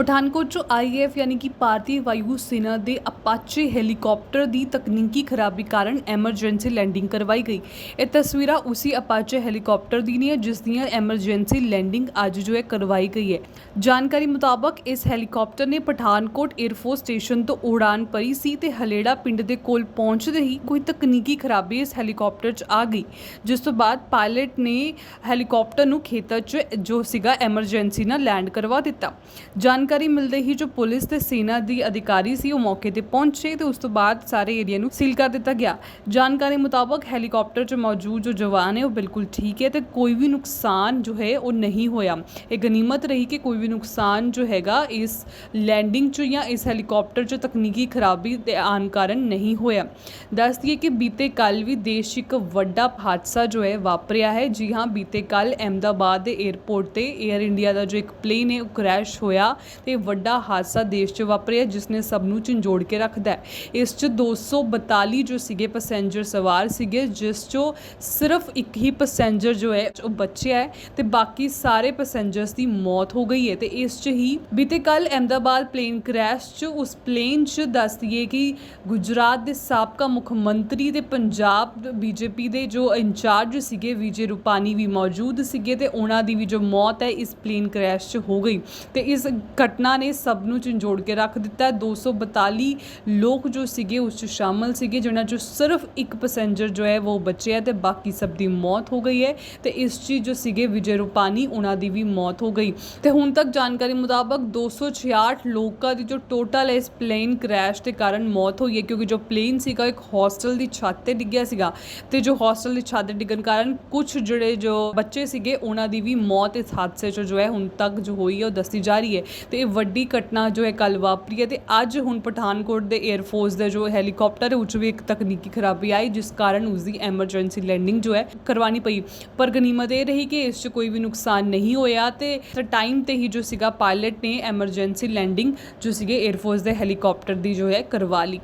ਪਠਾਨਕੋਟ ਚ ਆਈਐਫ ਯਾਨੀ ਕਿ ਭਾਰਤੀ ਵਾਯੂ ਸੈਨਾ ਦੇ ਅਪਾਚੇ ਹੈਲੀਕਾਪਟਰ ਦੀ ਤਕਨੀਕੀ ਖਰਾਬੀ ਕਾਰਨ ਐਮਰਜੈਂਸੀ ਲੈਂਡਿੰਗ ਕਰਵਾਈ ਗਈ। ਇਹ ਤਸਵੀਰਾਂ ਉਸੇ ਅਪਾਚੇ ਹੈਲੀਕਾਪਟਰ ਦੀ ਨੇ, ਜਿਸ ਦੀਆਂ ਐਮਰਜੈਂਸੀ ਲੈਂਡਿੰਗ ਅੱਜ ਜੋ ਹੈ ਕਰਵਾਈ ਗਈ ਹੈ। ਜਾਣਕਾਰੀ ਮੁਤਾਬਕ ਇਸ ਹੈਲੀਕਾਪਟਰ ਨੇ ਪਠਾਨਕੋਟ 에ਅਰਫੋਰਸ ਸਟੇਸ਼ਨ ਤੋਂ ਉਡਾਨ ਭਰੀ ਸੀ ਤੇ ਹਲੇੜਾ ਪਿੰਡ ਦੇ ਕੋਲ ਪਹੁੰਚਦੇ ਹੀ ਕੋਈ ਤਕਨੀਕੀ ਖਰਾਬੀ ਇਸ ਹੈਲੀਕਾਪਟਰ 'ਚ ਆ ਗਈ, ਜਿਸ ਤੋਂ ਬਾਅਦ ਪਾਇਲਟ ਨੇ ਹੈਲੀਕਾਪਟਰ ਨੂੰ ਖੇਤਰ 'ਚ ਜੋ ਸੀਗਾ ਐਮਰਜੈਂਸੀ ਨਾਲ ਲੈਂਡ ਕਰਵਾ ਦਿੱਤਾ। ਜਾਣ ਜਾਣਕਾਰੀ ਮਿਲਦੇ ਹੀ ਜੋ ਪੁਲਿਸ ਤੇ ਸੈਨਾ ਦੀ ਅਧਿਕਾਰੀ ਸੀ ਉਹ ਮੌਕੇ ਤੇ ਪਹੁੰਚੇ ਤੇ ਉਸ ਤੋਂ ਬਾਅਦ ਸਾਰੇ ਏਰੀਆ ਨੂੰ ਸੀਲ ਕਰ ਦਿੱਤਾ ਗਿਆ ਜਾਣਕਾਰੀ ਮੁਤਾਬਕ ਹੈਲੀਕਾਪਟਰ 'ਚ ਮੌਜੂਦ ਜੋ ਜਵਾਨ ਹੈ ਉਹ ਬਿਲਕੁਲ ਠੀਕ ਹੈ ਤੇ ਕੋਈ ਵੀ ਨੁਕਸਾਨ ਜੋ ਹੈ ਉਹ ਨਹੀਂ ਹੋਇਆ ਇਹ ਗਨੀਮਤ ਰਹੀ ਕਿ ਕੋਈ ਵੀ ਨੁਕਸਾਨ ਜੋ ਹੈਗਾ ਇਸ ਲੈਂਡਿੰਗ 'ਚ ਜਾਂ ਇਸ ਹੈਲੀਕਾਪਟਰ 'ਚ ਤਕਨੀਕੀ ਖਰਾਬੀ ਦੇ ਆਉਣ ਕਾਰਨ ਨਹੀਂ ਹੋਇਆ ਦੱਸ ਦਈਏ ਕਿ ਬੀਤੇ ਕੱਲ ਵੀ ਦੇਸ਼ 'ਚ ਇੱਕ ਵੱਡਾ ਹਾਦਸਾ ਜੋ ਹੈ ਵਾਪਰਿਆ ਹੈ ਜੀ ਹਾਂ ਬੀਤੇ ਕੱਲ ਅਹਿਮਦਾਬਾਦ ਦੇ 에ਅਰਪੋਰਟ ਤੇ 에ਅਰ ਇੰਡੀਆ ਦਾ ਜੋ ਇੱਕ ਪਲੇਨ ਹੈ ਉਹ ਕ੍ਰੈਸ਼ ਹੋਇਆ ਤੇ ਵੱਡਾ ਹਾਦਸਾ ਦੇਸ਼ 'ਚ ਵਾਪਰਿਆ ਜਿਸ ਨੇ ਸਭ ਨੂੰ ਝੰਜੋੜ ਕੇ ਰੱਖਦਾ ਹੈ। ਇਸ 'ਚ 242 ਜੋ ਸੀਗੇ ਪੈਸੇਂਜਰ ਸਵਾਰ ਸੀਗੇ, ਜਿਸ 'ਚੋਂ ਸਿਰਫ ਇੱਕ ਹੀ ਪੈਸੇਂਜਰ ਜੋ ਹੈ, ਉਹ ਬਚਿਆ ਹੈ ਤੇ ਬਾਕੀ ਸਾਰੇ ਪੈਸੇਂਜਰਸ ਦੀ ਮੌਤ ਹੋ ਗਈ ਹੈ ਤੇ ਇਸ 'ਚ ਹੀ ਬੀਤੇ ਕੱਲ ਅਹਿਮਦਾਬਾਦ ਪਲੇਨ ਕ੍ਰੈਸ਼ 'ਚ ਉਸ ਪਲੇਨ 'ਚ ਦੱਸਦੀਏ ਕਿ ਗੁਜਰਾਤ ਦੇ ਸਾਬਕਾ ਮੁੱਖ ਮੰਤਰੀ ਤੇ ਪੰਜਾਬ ਬੀਜੇਪੀ ਦੇ ਜੋ ਇੰਚਾਰਜ ਸੀਗੇ, ਵਿਜੇ ਰੂਪਾਨੀ ਵੀ ਮੌਜੂਦ ਸੀਗੇ ਤੇ ਉਹਨਾਂ ਦੀ ਵੀ ਜੋ ਮੌਤ ਹੈ, ਇਸ ਪਲੇਨ ਕ੍ਰੈਸ਼ 'ਚ ਹੋ ਗਈ। ਤੇ ਇਸ ਘਟਨਾ ਨੇ ਸਭ ਨੂੰ ਝੰਜੋੜ ਕੇ ਰੱਖ ਦਿੱਤਾ ਹੈ। 242 ਲੋਕ ਜੋ ਸੀਗੇ, ਉਸ 'ਚ ਸ਼ਾਮਲ ਸੀਗੇ, ਜਿਨ੍ਹਾਂ 'ਚੋਂ ਸਿਰਫ ਇੱਕ ਪੈਸੇਂਜਰ ਜੋ ਹੈ, ਉਹ ਬਚਿਆ ਹੈ ਤੇ ਬਾਕੀ ਸਭ ਦੀ ਮੌਤ ਹੋ ਗਈ ਹੈ। ਤੇ ਇਸ 'ਚ ਜੋ ਸੀਗੇ, ਵਿਜੇ ਰੂਪਾਨੀ, ਉਹਨਾਂ ਦੀ ਵੀ ਮੌਤ ਹੋ ਗਈ। ਤੇ ਹੁਣ ਤੱਕ ਜਾਣਕਾਰੀ ਮੁਤਾਬਕ 266 ਲੋਕਾਂ ਦੀ ਜੋ ਟੋਟਲ ਇਸ ਪਲੇਨ ਕ੍ਰੈਸ਼ ਦੇ ਕਾਰਨ ਮੌਤ ਹੋਈ ਹੈ, ਕਿਉਂਕਿ ਜੋ ਪਲੇਨ ਸੀਗਾ ਇੱਕ ਹੋਸਟਲ ਦੀ ਛੱਤ ਤੇ ਡਿੱਗਿਆ ਸੀਗਾ। ਤੇ ਜੋ ਹੋਸਟਲ ਦੀ ਛੱਤ ਤੇ ਡਿੱਗਣ ਕਾਰਨ ਕੁਝ ਜਿਹੜੇ ਜੋ ਬੱਚੇ ਸੀਗੇ, ਉਹਨਾਂ ਦੀ ਵੀ ਮੌਤ ਇਸ ਹਾਦਸੇ 'ਚ ਜੋ ਹੈ, ਹੁਣ ਤੱਕ ਜੋ ਹੋਈ ਹੈ, ਉਹ ਦੱਸੀ ਜਾ ਰਹੀ ਹੈ। ਤੇ ਇਹ ਵੱਡੀ ਘਟਨਾ ਜੋ ਹੈ ਕੱਲ ਵਾਪਰੀ ਹੈ ਤੇ ਅੱਜ ਹੁਣ ਪਠਾਨਕੋਟ ਦੇ 에ਅਰਫੋਰਸ ਦੇ ਜੋ ਹੈਲੀਕਾਪਟਰ ਹੈ, ਉਹ 'ਚ ਵੀ ਇੱਕ ਤਕਨੀਕੀ ਖਰਾਬੀ ਆਈ, ਜਿਸ ਕਾਰਨ ਉਸ ਦੀ ਐਮਰਜੈਂਸੀ ਲੈਂਡਿੰਗ ਜੋ ਹੈ ਕਰਵਾਉਣੀ ਪਈ। ਪਰ ਗਨੀਮਤ ਇਹ ਰਹੀ ਕਿ ਇਸ 'ਚ ਕੋਈ ਵੀ ਨੁਕਸਾਨ ਨਹੀਂ ਹੋਇਆ ਤੇ ਟਾਈਮ ਤੇ ਹੀ ਜੋ ਸੀਗਾ ਪਾਇਲਟ ਨੇ ਐਮਰਜੈਂਸੀ ਲੈਂਡਿੰਗ ਜੋ ਸੀਗੇ 에ਅਰਫੋਰਸ ਦੇ ਹੈਲੀਕਾਪਟਰ ਦੀ ਜੋ ਹੈ ਕਰਵਾ ਲਈ।